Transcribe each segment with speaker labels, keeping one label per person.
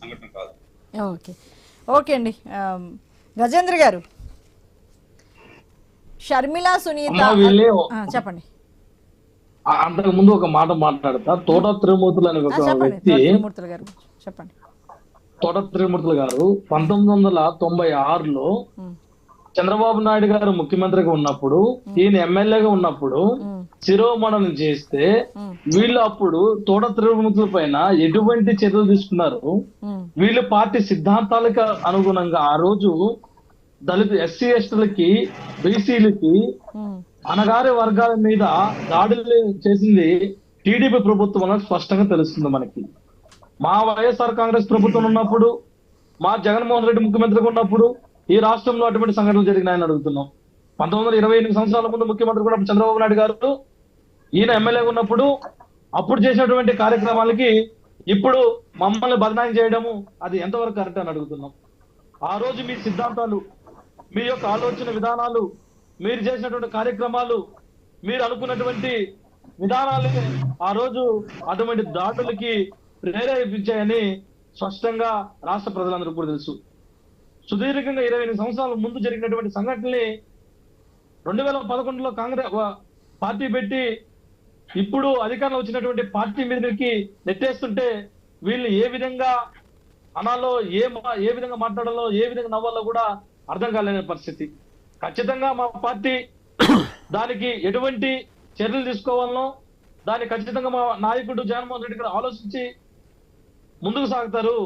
Speaker 1: సంఘటన కాదు.
Speaker 2: Okay. Okay అండి. గజేంద్ర గారు. షర్మిల సునీత. చెప్పండి.
Speaker 3: అంతకు ముందు ఒక మాట మాట్లాడతా. తోట త్రిమూర్తులు అనే ఒక
Speaker 2: చెప్పండి.
Speaker 3: వ్యక్తి
Speaker 2: త్రిమూర్తులు గారు చెప్పండి.
Speaker 3: తోట త్రిమూర్తులు గారు పంతొమ్మిది వందల తొంభై ఆరులో చంద్రబాబు నాయుడు గారు ముఖ్యమంత్రిగా ఉన్నప్పుడు ఈయన ఎమ్మెల్యేగా ఉన్నప్పుడు
Speaker 2: ఉమ్,
Speaker 3: శిరోమణం చేస్తే వీళ్ళు అప్పుడు తోట త్రిమూర్తుల పైన ఎటువంటి చర్యలు తీసుకున్నారు? వీళ్ళు పార్టీ సిద్ధాంతాలకు అనుగుణంగా ఆ రోజు దళిత ఎస్సీ ఎస్టీలకి బీసీలకి అనగారి వర్గాల మీద దాడులు చేసింది టీడీపీ ప్రభుత్వం అని స్పష్టంగా తెలుస్తుంది మనకి. మా వైఎస్ఆర్ కాంగ్రెస్ ప్రభుత్వం ఉన్నప్పుడు మా జగన్మోహన్ రెడ్డి ముఖ్యమంత్రిగా ఉన్నప్పుడు ఈ రాష్ట్రంలో అటువంటి సంఘటనలు జరిగినాయని అడుగుతున్నాం. పంతొమ్మిది వందల ఇరవై ఎనిమిది సంవత్సరాల ముందు ముఖ్యమంత్రి కూడా చంద్రబాబు నాయుడు గారు ఈయన ఎమ్మెల్యేగా ఉన్నప్పుడు అప్పుడు చేసినటువంటి కార్యక్రమాలకి ఇప్పుడు మమ్మల్ని బదనాయం చేయడము అది ఎంతవరకు కరెక్ట్ అని అడుగుతున్నాం. ఆ రోజు మీ సిద్ధాంతాలు మీ యొక్క ఆలోచన విధానాలు మీరు చేసినటువంటి కార్యక్రమాలు మీరు అనుకున్నటువంటి విధానాలే ఆ రోజు అటువంటి దాడులకి ప్రేరేపించాయని స్పష్టంగా రాష్ట్ర ప్రజలందరూ కూడా తెలుసు. సుదీర్ఘంగా ఇరవై ఎనిమిది సంవత్సరాల ముందు జరిగినటువంటి సంఘటనని రెండు వేల పదకొండులో కాంగ్రెస్ పార్టీ పెట్టి ఇప్పుడు అధికారంలో వచ్చినటువంటి పార్టీ మీదకి నెట్టేస్తుంటే వీళ్ళు ఏ విధంగా అనాలో ఏ మా- ఏ విధంగా మాట్లాడాలో ఏ విధంగా నవ్వాలో కూడా అర్థం కాలేని పరిస్థితి. ఖచ్చితంగా మా పార్టీ దానికి ఎటువంటి చర్యలు తీసుకోవాలనో దాన్ని ఖచ్చితంగా మా నాయకుడు జగన్మోహన్ రెడ్డి గారు ఆలోచించి ముందుకు సాగుతారు.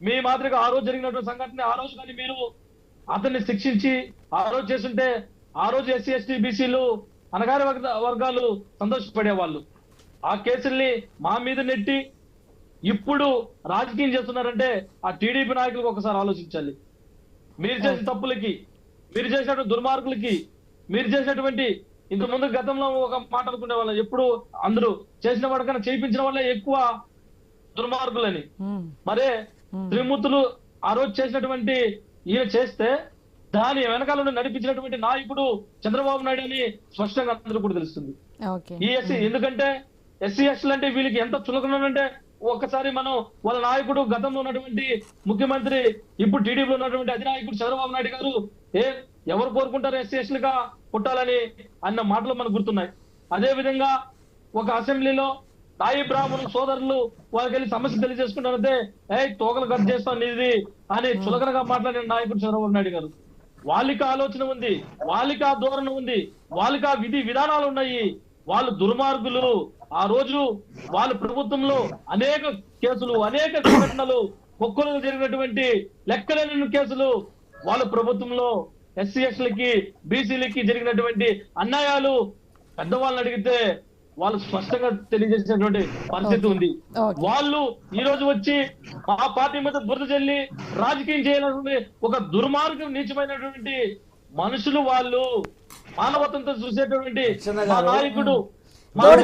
Speaker 3: మీ మాదిరిగా ఆ రోజు జరిగినటువంటి సంఘటన ఆ రోజు కానీ మీరు అతన్ని శిక్షించి ఆ రోజు చేస్తుంటే ఆ రోజు ఎస్సీ ఎస్టీ బీసీలు అనగారి వర్గ- వర్గాలు సంతోషపడేవాళ్ళు. ఆ కేసుల్ని మా మీద నెట్టి ఇప్పుడు రాజకీయం చేస్తున్నారంటే ఆ టీడీపీ నాయకులకు ఒకసారి ఆలోచించాలి. మీరు చేసిన తప్పులకి మీరు చేసినటువంటి దుర్మార్గులకి మీరు చేసినటువంటి ఇంత ముందు గతంలో ఒక మాట అనుకునే వాళ్ళు ఎప్పుడు అందరూ చేసిన వాడికన్నా చేయించిన వాళ్ళే ఎక్కువ దుర్మార్గులని. మరే త్రిమూర్తులు ఆ రోజు చేసినటువంటి ఈయన చేస్తే దాని వెనకాల నుండి నడిపించినటువంటి నాయకుడు చంద్రబాబు నాయుడు అని స్పష్టంగా అందరూ కూడా తెలుస్తుంది. ఈ ఎస్సీ ఎందుకంటే ఎస్సీ ఎస్టీలు అంటే వీళ్ళకి ఎంత చులకనంటే ఒక్కసారి మనం వాళ్ళ నాయకుడు గతంలో ఉన్నటువంటి ముఖ్యమంత్రి ఇప్పుడు టీడీపీలో ఉన్నటువంటి అధినాయకుడు చంద్రబాబు నాయుడు గారు ఏ ఎవరు కోరుకుంటారు ఎస్సీ ఎస్టీలుగా పుట్టాలని అన్న మాటలు మనకు గుర్తున్నాయి. అదే విధంగా ఒక అసెంబ్లీలో తాయి బ్రాహ్మణు సోదరులు వాళ్ళకి వెళ్ళి సమస్య తెలియజేసుకుంటారంటే ఏ తోకలు కట్ చేస్తాను ఇది అని చులకనగా మాట్లాడిన నాయకుడు చంద్రబాబు నాయుడు గారు. వాళ్ళకి ఆలోచన ఉంది వాళ్ళకి ఆ ధోరణి ఉంది వాళ్ళకి ఆ విధి విధానాలు ఉన్నాయి. వాళ్ళు దుర్మార్గులు. ఆ రోజు వాళ్ళ ప్రభుత్వంలో అనేక కేసులు అనేక సంఘటనలు ఒక్కరు జరిగినటువంటి లెక్కలేని కేసులు. వాళ్ళ ప్రభుత్వంలో ఎస్సీ ఎస్లకి బీసీలకి జరిగినటువంటి అన్యాయాలు. పెద్దవాళ్ళని అడిగితే వాళ్ళు స్పష్టంగా తెలియజేసినటువంటి పరిస్థితి ఉంది. వాళ్ళు ఈ రోజు వచ్చి ఆ పార్టీ మీద బురద చెల్లి రాజకీయం చేయాలనుకునే ఒక దుర్మార్గం నీచమైనటువంటి మనుషులు వాళ్ళు మానవత్వంతో చూసేటువంటి మా నాయకుడు మా
Speaker 2: తోట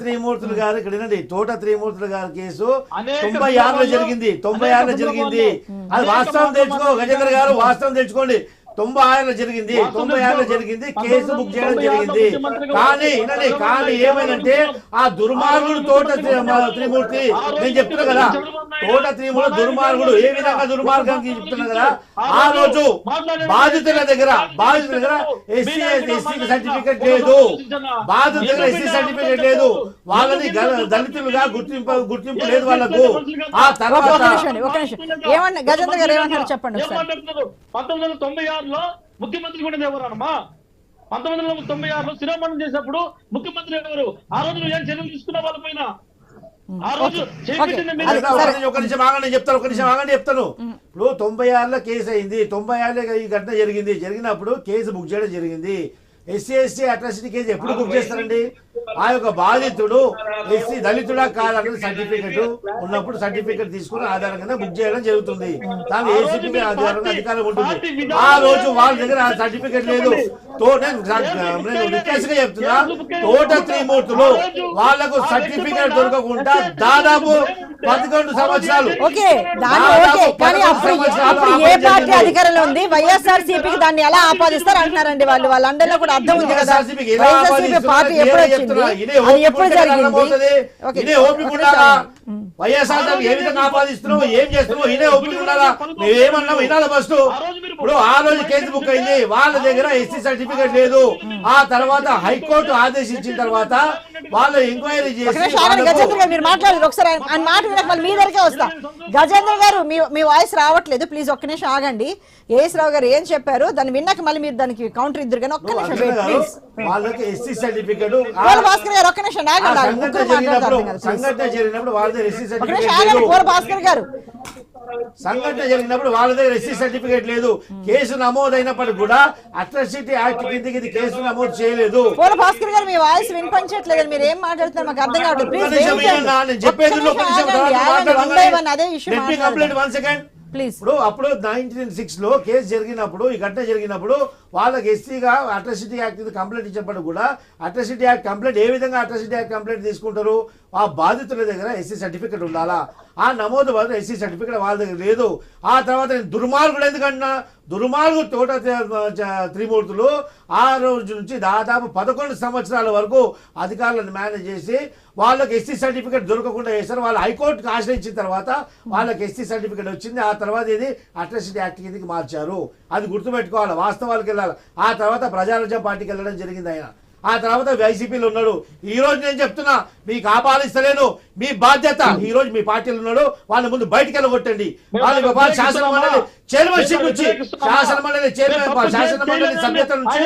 Speaker 2: త్రిమూర్తులు
Speaker 3: గారు
Speaker 4: ఇక్కడ వినండి. తోట త్రిమూర్తులు గారి కేసు
Speaker 3: అనేక
Speaker 4: తొంభై ఆరులో జరిగింది. తొంభై ఆరులో జరిగింది. అది వాస్తవం తెలుసుకో గజేంద్ర గారు వాస్తవం తెలుసుకోండి. తొంభై ఆరులో జరిగింది తొంభై ఆరులో. జరిగింది. కేసు బుక్ చేయడం జరిగింది. కానీ కానీ ఏమైందంటే ఆ దుర్మార్గుడు తోట త్రిమూర్తి నేను చెప్తున్నా కదా తోట త్రిమూర్తి దుర్మార్గుడు ఏ విధంగా దుర్మార్గానికి చెప్తున్నా కదా ఆ రోజు బాధితుల దగ్గర బాధితుల దగ్గర ఎస్సీ ఎస్సీ సర్టిఫికెట్ లేదు. బాధితుల దగ్గర ఎస్సీ సర్టిఫికెట్ లేదు. వాళ్ళని దళితులుగా గుర్తింపు గుర్తింపు లేదు వాళ్ళకు. ఆ తర్వాత
Speaker 2: ఏమన్నా గజేంద్ర గారు ఏమంటారు చెప్పండి?
Speaker 3: పంతొమ్మిది వందల తొంభై ఆరులో ముఖ్యమంత్రి కూడా ఎవరమ్మా పంతొమ్మిది వందల తొంభై ఆరులో శిరోమణం చేసినప్పుడు ముఖ్యమంత్రి ఎవరు? ఆ రోజు నువ్వు ఏం చర్యలు తీసుకున్న వాళ్ళపైన ఆ రోజు
Speaker 4: ఒక నిమిషం ఆగండి చెప్తాను ఒక నిమిషం ఆగండి చెప్తాను. ఇప్పుడు తొంభై ఆరులో కేసు అయింది. తొంభై ఆరులో ఈ ఘటన జరిగింది. జరిగినప్పుడు కేసు బుక్ చేయడం జరిగింది. ఎస్సీ ఎస్టీ అట్రాసిటీ కేసు ఎప్పుడు బుక్ చేస్తారండి? ఆ యొక్క బాధితుడు ఎస్సీ దళితుడా కాదన్న సర్టిఫికెట్ ఉన్నప్పుడు సర్టిఫికెట్ తీసుకుని ఆధారంగానే బుక్ చేయడం జరుగుతుంది. దాని ఏసీపీ ఆధారంగా అధికారం ఉంటుంది. ఆ రోజు వాళ్ళ దగ్గర ఆ సర్టిఫికెట్ లేదు. నేను చెప్తున్నా తోట త్రిమూర్తులు వాళ్ళకు సర్టిఫికెట్ దొరకకుండా దాదాపు పదకొండు సంవత్సరాలు
Speaker 2: ఓకే దాన్ని
Speaker 4: దాదాపు
Speaker 2: ఓకే కానీ
Speaker 4: పదకొండు
Speaker 2: అప్పుడు
Speaker 4: సంవత్సరాలు
Speaker 2: అప్పుడు ఏ
Speaker 4: ఆపరేషన్
Speaker 2: పార్టీ
Speaker 4: జరిగింది.
Speaker 2: అధికారంలో ఉంది? వైఎస్ఆర్ సిపికి దాన్ని ఎలా ఆపాదిస్తారు అంటున్నారండి వాళ్ళు. వాళ్ళందరిలో కూడా అర్థం ఉంది కదా? పార్టీ ఎప్పుడు వచ్చింది? అది ఎప్పుడు జరిగింది.
Speaker 4: వైఎస్ఆర్ ఏ విధంగా ఆపాదిస్తున్నావు ఏం చేస్తున్నావు? ఇదే ఓపిక ఉండాలా? మేము ఏమన్నాం వినాలి ఫస్ట్? ఇప్పుడు ఆ రోజు కేసు బుక్ అయింది. వాళ్ళ దగ్గర ఎస్సీ సర్టిఫికేట్ లేదు. ఆ తర్వాత హైకోర్టు ఆదేశించిన తర్వాత వాళ్ళు ఎంక్వైరీ చేసి
Speaker 2: మీరు మాట్లాడారు. ఒకసారి ఆయన మాట వినక మళ్ళీ మీ దగ్గరికే వస్తా. గజేంద్ర గారు మీ మీ వాయిస్ రావట్లేదు. ప్లీజ్ ఒక్క నిమిషం ఆగండి. ఏఎస్ రావు గారు ఏం చెప్పారు? దాన్ని విన్నాక మళ్ళీ మీరు దానికి కౌంటర్ ఇద్దరు కానీ ఒక్క నిమిషం
Speaker 4: వాళ్ళకి ఎస్సీ సర్టిఫికేట్
Speaker 2: పూల భాస్కర్ గారు ఒక్క నిమిషం ఆగండి. ఆగండి. ముగ్గురు మాట్లాడతారు.
Speaker 4: సంఘటన జరిగినప్పుడు వాళ్ళ ఎస్సీ సర్టిఫికేట్
Speaker 2: భాస్కర్ గారు.
Speaker 4: సంఘటన జరిగినప్పుడు వాళ్ళ దగ్గర ఎస్సీ సర్టిఫికేట్ లేదు. కేసు నమోదైనప్పటికి కూడా అట్రాసిటీ యాక్ట్ కిందకి ఇది కేసు నమోదు చేయలేదు.
Speaker 2: పూల భాస్కర్ గారు మీ వాయిస్ వినిపించట్లేదు. మీరు ఏం మాట్లాడుతున్నారు? మాకు అర్థం కావట్లేదు. ప్లీజ్
Speaker 4: నేను చెప్పేది
Speaker 2: అదే ఇష్యూ
Speaker 4: one second.
Speaker 2: ప్లీజ్
Speaker 4: ఇప్పుడు అప్పుడు నైన్టీన్ సిక్స్లో కేసు జరిగినప్పుడు ఈ ఘటన జరిగినప్పుడు వాళ్ళకి ఎస్సీగా అట్రాసిటీ యాక్ట్ కంప్లైంట్ ఇచ్చినప్పుడు కూడా అట్రసిటీ యాక్ట్ కంప్లైంట్ ఏ విధంగా అట్రాసిటీ యాక్ట్ కంప్లైంట్ తీసుకుంటారు? ఆ బాధితుల దగ్గర ఎస్సీ సర్టిఫికెట్ ఉండాలా? ఆ నమోదు వల్ల ఎస్సీ సర్టిఫికెట్ వాళ్ళ దగ్గర లేదు. ఆ తర్వాత నేను దుర్మార్గుడు ఎందుకన్నా దుర్మార్గు తోట త్రిమూర్తులు ఆ రోజు నుంచి దాదాపు పదకొండు సంవత్సరాల వరకు అధికారులను మేనేజ్ చేసి వాళ్ళకి ఎస్సీ సర్టిఫికేట్ దొరకకుండా చేశారు. వాళ్ళు హైకోర్టుకు ఆశ్రయించిన తర్వాత వాళ్ళకి ఎస్సీ సర్టిఫికేట్ వచ్చింది. ఆ తర్వాత ఇది అట్రాసిటీ యాక్ట్ కిందకి మార్చారు. అది గుర్తుపెట్టుకోవాలి. వాస్తవాలకు వెళ్ళాలి. ఆ తర్వాత ప్రజారాజ్యం పార్టీకి వెళ్ళడం జరిగింది ఆయన. ఆ తర్వాత వైసీపీలో ఉన్నాడు. ఈ రోజు నేను చెప్తున్నా మీకు ఆపాదిస్తలేను మీ బాధ్యత. ఈ రోజు మీ పార్టీలో ఉన్నాడు వాళ్ళ ముందు బయటికి వెళ్ళగొట్టండి. వాళ్ళ శాసన మండలి చైర్మన్షిప్ నుంచి శాసన మండలి చైర్మన్ శాసన మండలి సభ్యత నుంచి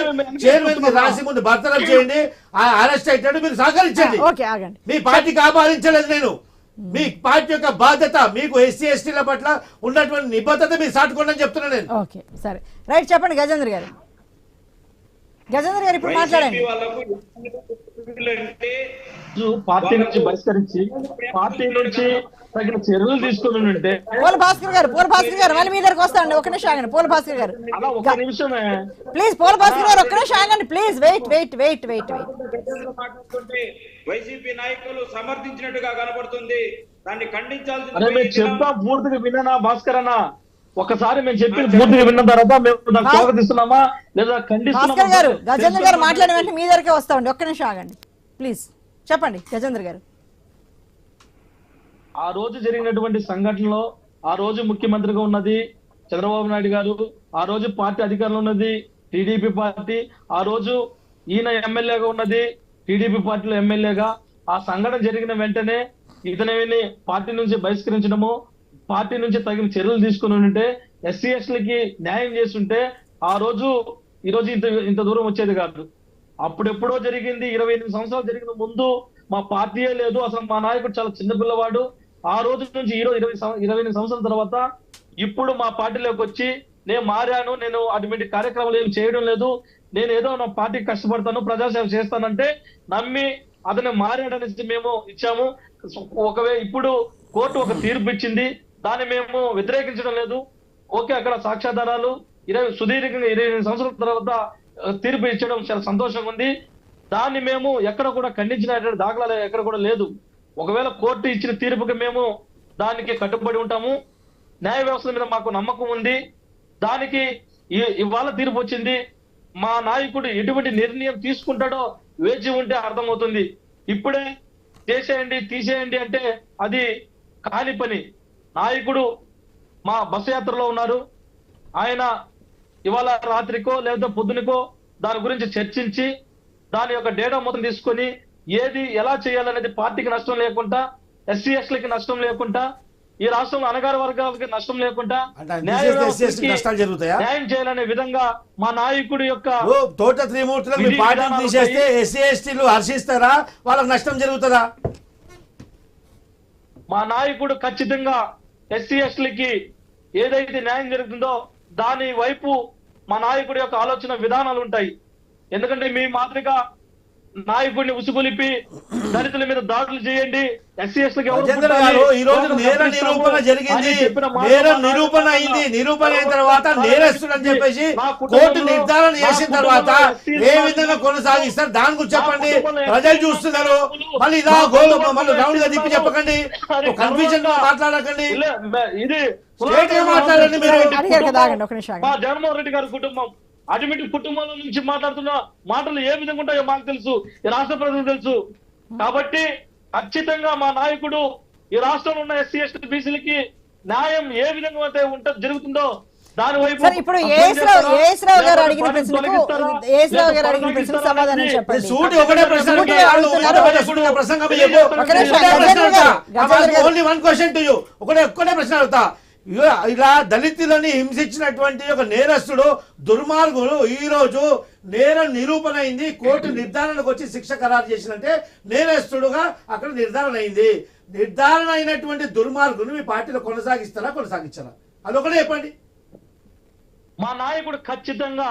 Speaker 4: చైర్మన్ రాసి ముందు భర్తనం చేయండి. ఆ అరెస్ట్ అయ్యాడు మీరు సహకరించండి.
Speaker 2: ఓకే ఆగండి.
Speaker 4: మీ పార్టీకి ఆపాదించలేదు నేను. మీ పార్టీ యొక్క బాధ్యత మీకు ఎస్సీ ఎస్టీల పట్ల ఉన్నటువంటి నిబద్ధత మీరు సాటుకోండి అని చెప్తున్నా నేను.
Speaker 2: ఓకే సరే. రైట్ చెప్పండి గజేంద్ర గారు. గజేంద్ర గారు ఇప్పుడు మాట్లాడండి.
Speaker 3: పార్టీ నుంచి బహిష్కరించి పార్టీ నుంచి తగిన చర్యలు తీసుకుని ఉంటే
Speaker 2: పూల భాస్కర్ గారు పూల భాస్కర్ గారు మళ్ళీ మీ దగ్గరకు వస్తాండి ఒక నిమిషం ఆగండి పూల భాస్కర్ గారు.
Speaker 3: అలా ఒక నిమిషమే.
Speaker 2: ప్లీజ్ పూల భాస్కర్ గారు ఒక్క నిమిషం ఆగండి please wait wait wait wait
Speaker 1: YCP నాయకులు సమర్థించినట్టుగా కనబడుతుంది. దాన్ని
Speaker 3: మేము చెప్తా పూర్తిగా విన్నానా భాస్కర్ అన్న ఒకసారి మేము చెప్పింది పూర్తిగా విన్న తర్వాత మేము దాన్ని స్వాగతిస్తున్నామా లేదా
Speaker 2: భాస్కర్ గారు గజేంద్ర గారు మాట్లాడిన వెంటనే మీ దగ్గరకే వస్తామండి ఒక్క నిమిషం ఆగండి. ప్లీజ్ చెప్పండి గజేంద్ర గారు.
Speaker 3: ఆ రోజు జరిగినటువంటి సంఘటనలో ఆ రోజు ముఖ్యమంత్రిగా ఉన్నది చంద్రబాబు నాయుడు గారు ఆ రోజు పార్టీ అధికారంలో ఉన్నది టీడీపీ పార్టీ ఆ రోజు ఈయన ఎమ్మెల్యేగా ఉన్నది టీడీపీ పార్టీలో ఎమ్మెల్యేగా. ఆ సంఘటన జరిగిన వెంటనే ఇతనేమి పార్టీ నుంచి బహిష్కరించడము పార్టీ నుంచి తగిన చర్యలు తీసుకుని ఉంటే ఎస్సీ ఎస్టీలకి న్యాయం చేస్తుంటే ఆ రోజు ఈ రోజు ఇంత ఇంత దూరం వచ్చేది కాదు. అప్పుడెప్పుడో జరిగింది ఇరవై ఎనిమిది సంవత్సరాలు జరిగిన ముందు మా పార్టీయే లేదు అసలు మా నాయకుడు చాలా చిన్న పిల్లవాడు. ఆ రోజు నుంచి ఈ రోజు ఇరవై ఇరవై ఎనిమిది సంవత్సరాల తర్వాత ఇప్పుడు మా పార్టీలోకి వచ్చి నేను మారాను నేను అటువంటి కార్యక్రమాలు ఏమి చేయడం లేదు. నేను ఏదో నా పార్టీకి కష్టపడతాను ప్రజాసేవ చేస్తానంటే నమ్మి అతను మారాడనేసి మేము ఇచ్చాము. ఒకవే ఇప్పుడు కోర్టు ఒక తీర్పు ఇచ్చింది. దాన్ని మేము వ్యతిరేకించడం లేదు. ఓకే అక్కడ సాక్ష్యాధారాలు ఇరవై సుదీర్ఘంగా ఇరవై సంవత్సరాల తర్వాత తీర్పు ఇచ్చడం చాలా సంతోషంగా ఉంది. దాన్ని మేము ఎక్కడ కూడా ఖండించినటువంటి దాఖలాలు ఎక్కడ కూడా లేదు. ఒకవేళ కోర్టు ఇచ్చిన తీర్పుకి మేము దానికి కట్టుబడి ఉంటాము. న్యాయ వ్యవస్థ మీద మాకు నమ్మకం ఉంది. దానికి ఇవాళ తీర్పు వచ్చింది. మా నాయకుడు ఎటువంటి నిర్ణయం తీసుకుంటాడో వేచి ఉంటే అర్థమవుతుంది. ఇప్పుడే చేసేయండి తీసేయండి అంటే అది కాని పని. నాయకుడు మా బస్సు యాత్రలో ఉన్నారు ఆయన ఇవాళ రాత్రికో లేదా పొద్దునకో దాని గురించి చర్చించి దాని యొక్క డేటా మొత్తం తీసుకొని ఏది ఎలా చేయాలనేది పార్టీకి నష్టం లేకుండా ఎస్సీ ఎస్టీలకి నష్టం లేకుండా ఈ రాష్ట్రంలో అనగారి వర్గాలకి నష్టం లేకుండా న్యాయ చేయాలనే విధంగా మా నాయకుడి యొక్క
Speaker 4: తోట త్రిమూర్తులకు మీ
Speaker 3: విధి
Speaker 4: పార్టీని
Speaker 3: విధానాలు
Speaker 4: తీసేస్తే
Speaker 3: ఉంటాయి.
Speaker 4: ఎస్సీ ఎస్టీలు హర్షిస్తారా? వాళ్ళకి నష్టం జరుగుతుందా?
Speaker 3: మా నాయకుడు ఖచ్చితంగా ఎస్సీ ఎస్టీలకి ఏదైతే న్యాయం జరుగుతుందో దాని వైపు మా నాయకుడి యొక్క ఆలోచన విధానాలు ఉంటాయి. ఎందుకంటే మీ మాదిరిగా నాయకుడిని ఉసుగొలిపి దళితుల మీద దాడులు చేయండి.
Speaker 4: ఈ రోజు నేర? నిరూపణ జరిగింది. నేరం నిరూపణ అయింది. నిరూపణ అయిన తర్వాత నేరస్తుడు అని చెప్పేసి కోర్టు నిర్ధారణ చేసిన తర్వాత ఏ విధంగా కొనసాగిస్తారు? దాని గురించి చెప్పండి. ప్రజలు చూస్తున్నారు. మళ్ళీ
Speaker 3: మా
Speaker 4: గోలు మళ్ళీ
Speaker 3: రౌండ్గా
Speaker 4: తిప్పి చెప్పకండి. కన్ఫ్యూజన్
Speaker 3: గర్వంగా-
Speaker 4: మాట్లాడకండి.
Speaker 3: ఇది
Speaker 4: గా మాట్లాడండి మీరు.
Speaker 3: జగన్మోహన్ రెడ్డి గారి కుటుంబం. అటువంటి కుటుంబాల నుంచి మాట్లాడుతున్న మాటలు ఏ విధంగా ఉంటాయో మాకు తెలుసు ఈ రాష్ట్ర ప్రజలకు తెలుసు కాబట్టి ఖచ్చితంగా మా నాయకుడు ఈ రాష్ట్రంలో ఉన్న ఎస్సీ ఎస్టీ బీసీలకి న్యాయం ఏ విధంగా అయితే ఉంట జరుగుతుందో దాని వైపు
Speaker 2: ఇప్పుడు గారు అడిగిన ప్రశ్నకు గారు అడిగిన ప్రశ్నకు సమాధానం చెప్పండి
Speaker 4: సూటి ఒకటే ప్రశ్న. ఒకటే ప్రశ్న అడుగుతా.
Speaker 2: Gajendra garu.
Speaker 4: Only one question to you ఒకటే ఒక్కటే ప్రశ్న అడుగుతా ఇగో ఇలా దళితులని హింసించినటువంటి ఒక నేరస్తుడు దుర్మార్గుడు ఈరోజు నేరం నిరూపణ అయింది కోర్టు నిర్ధారణకు వచ్చి శిక్ష ఖరారు చేసినంటే నేరస్తుడుగా అక్కడ నిర్ధారణ అయింది. నిర్ధారణ అయినటువంటి దుర్మార్గుని మీ పార్టీలో కొనసాగిస్తారా కొనసాగించారా? అదొకటే చెప్పండి.
Speaker 3: మా నాయకుడు ఖచ్చితంగా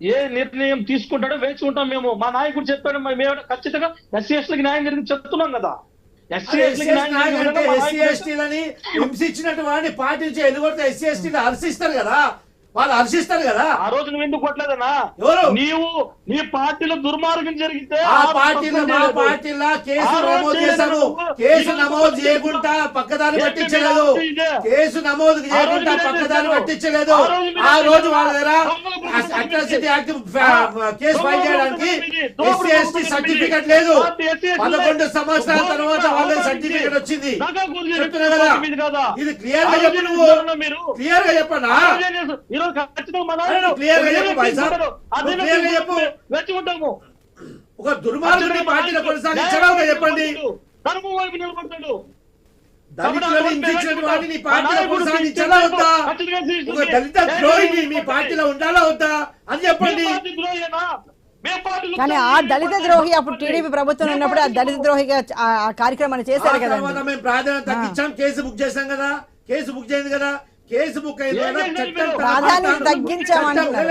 Speaker 3: ఏ నిర్ణయం తీసుకుంటాడో వేచి ఉంటాం మేము. మా నాయకుడు చెప్పాడు మేము ఖచ్చితంగా ఎస్సీ ఎస్టీలకు న్యాయం జరిగింది చెప్తున్నాం కదా. ఎస్సీ
Speaker 4: ఎస్టీలని హింసించినట్టు వాడిని పాటించి ఎన్నుకొడితే ఎస్సీ ఎస్టీలు హర్షిస్తారు కదా. వాళ్ళు హర్షిస్తారు కదా
Speaker 3: ఆ రోజు నువ్వు ఎందుకు కొట్టలేదన్నా
Speaker 4: ఎవరు?
Speaker 3: నీవు నీ పార్టీలో దుర్మార్గం జరిగితే
Speaker 4: ఆ పార్టీలో మా. పార్టీలో కేసు నమోదు. చేశారు కేసు నమోదు చేయకుండా పక్కదారి పట్టించలేదు? కేసు నమోదు చేయకుండా పక్కదారి? పట్టించలేదు
Speaker 3: ఆ రోజు?
Speaker 4: వాళ్ళ దగ్గర అట్రాసిటీ యాక్ట్ కేసు ఫైల్ చేయడానికి ఎస్సీ ఎస్టీ సర్టిఫికెట్ లేదు పదకొండు. సంవత్సరాల తర్వాత వాళ్ళ సర్టిఫికెట్ వచ్చింది చెప్తున్నా కదా? ఇది
Speaker 3: క్లియర్గా
Speaker 4: చెప్పు నువ్వు క్లియర్గా చెప్పనా చెప్పు, ఒక దుర్మార్గుని పార్టీలో కొనసాగించడం చెప్పండి.
Speaker 3: ధర్మం వైపు నిలబడతాడు
Speaker 4: దళిత ద్రోహిని మీ పార్టీలో ఉండాలా వద్దా? అని చెప్పండి.
Speaker 2: కానీ ఆ దళిత ద్రోహి అప్పుడు టీడీపీ ప్రభుత్వం ఉన్నప్పుడు ఆ దళిత ద్రోహిగా ఆ కార్యక్రమాన్ని చేశారు
Speaker 4: తర్వాత
Speaker 2: కదండి.
Speaker 4: మేము ప్రాధాన్యత తగ్గించాం కేసు బుక్ చేశాం కదా. కేసు బుక్ చేయండి కదా. కేసు బుక్
Speaker 2: ప్రాధాన్యత తగ్గించామంటున్నారు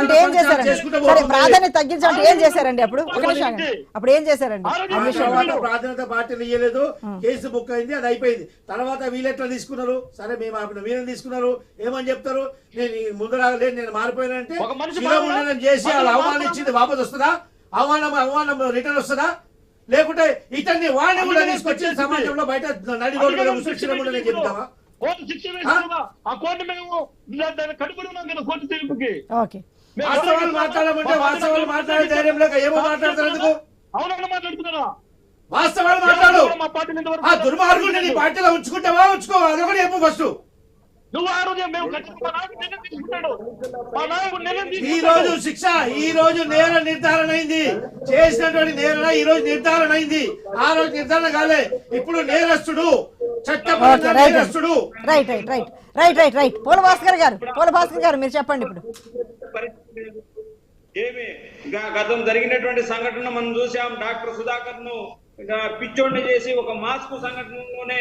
Speaker 2: అంటే ఏం చేశారండి? సరే. ప్రాధాన్యత తగ్గించామంటే ఏం చేశారండి అప్పుడు? ఒక నిమిషం. అప్పుడు ఏం చేశారండి?
Speaker 4: ప్రాధాన్యత పార్టీలు ఇయ్యలేదు. కేసు బుక్ అయింది అది అయిపోయింది. తర్వాత వీళ్ళెట్లా తీసుకున్నారు? సరే మేము ఆపిన వీళ్ళని తీసుకున్నారు. ఏమని చెప్తారు? నేను ఈ ముందు రాగలేదు నేను మారిపోయానంటే చేసి వాళ్ళు
Speaker 3: మారినా-
Speaker 4: అవమానం ఇచ్చింది వాపస్ వస్తుందా? అవమానం అవమానం రిటర్న్ వస్తుందా? లేకుంటే ఇతన్ని వాడిని కూడా తీసుకొచ్చి సమాజంలో బయట నడి రోడ్డు మీద శిరోముండనం చెప్తావా?
Speaker 3: కోర్టు శిక్ష వేసిందా ఆ? కోర్టు మేము దాన్ని కట్టుబడి ఉన్నాం కదా కోర్టు తీర్పుకి
Speaker 4: వాస్తవాలు మాట్లాడమంటే వాస్తవాలు మాట్లాడే ధైర్యం లేక ఏమో మాట్లాడతారు ఎందుకు?
Speaker 3: అవునన్నా మాట్లాడుతున్నారా?
Speaker 4: వాస్తవాలు మాట్లాడు. ఆ దుర్మార్గుడిని నీ పార్టీలో ఉంచుకుంటావా ఉంచుకోవా? అదొకటి చెప్పు ఫస్ట్.
Speaker 3: నువ్వు ఆ రోజు మేము ఖచ్చితంగా మా నాయకుడు నిర్ణయం తీసుకుంటాడు. మా నాయకుడు నిర్ణయం
Speaker 4: ఈ. రోజు శిక్ష ఈ రోజు నేర నిర్ధారణ అయింది. చేసినటువంటి నేర ఈ రోజు నిర్ధారణ అయింది. ఆ రోజు నిర్ధారణ కాలే. ఇప్పుడు నేరస్తుడు
Speaker 2: రైట్
Speaker 4: నేరస్తుడు.
Speaker 2: Right right right. Right right right. Poola Bhaskar garu పూల భాస్కర్ గారు మీరు చెప్పండి ఇప్పుడు.
Speaker 1: ఏమి? గతం జరిగినటువంటి సంఘటన మనం చూసాం. డాక్టర్ సుధాకర్ను పిచ్చోడిని చేసి ఒక మాస్క్ సంఘటనలోనే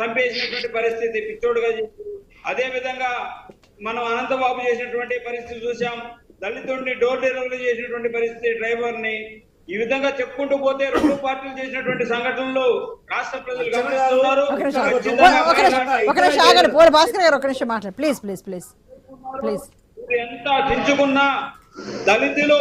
Speaker 1: చంపేసినటువంటి పరిస్థితి పిచ్చోడుగా చేసి. అదే విధంగా మనం అనంతబాబు చేసినటువంటి పరిస్థితి చూసాం. దళితుడిని డోర్ డెలివరీ చేసినటువంటి పరిస్థితి డ్రైవర్ని ఈ విధంగా చెప్పుకుంటూ పోతే రెండు పార్టీలు చేసినటువంటి సంఘటనలు రాష్ట్ర ప్రజలు గమనిస్తున్నారు.
Speaker 2: పూల భాస్కర్ గారు ఒక నిమిషం మాట్లాడు. Please please please please.
Speaker 1: ఎంత దించుకున్నా దళితులు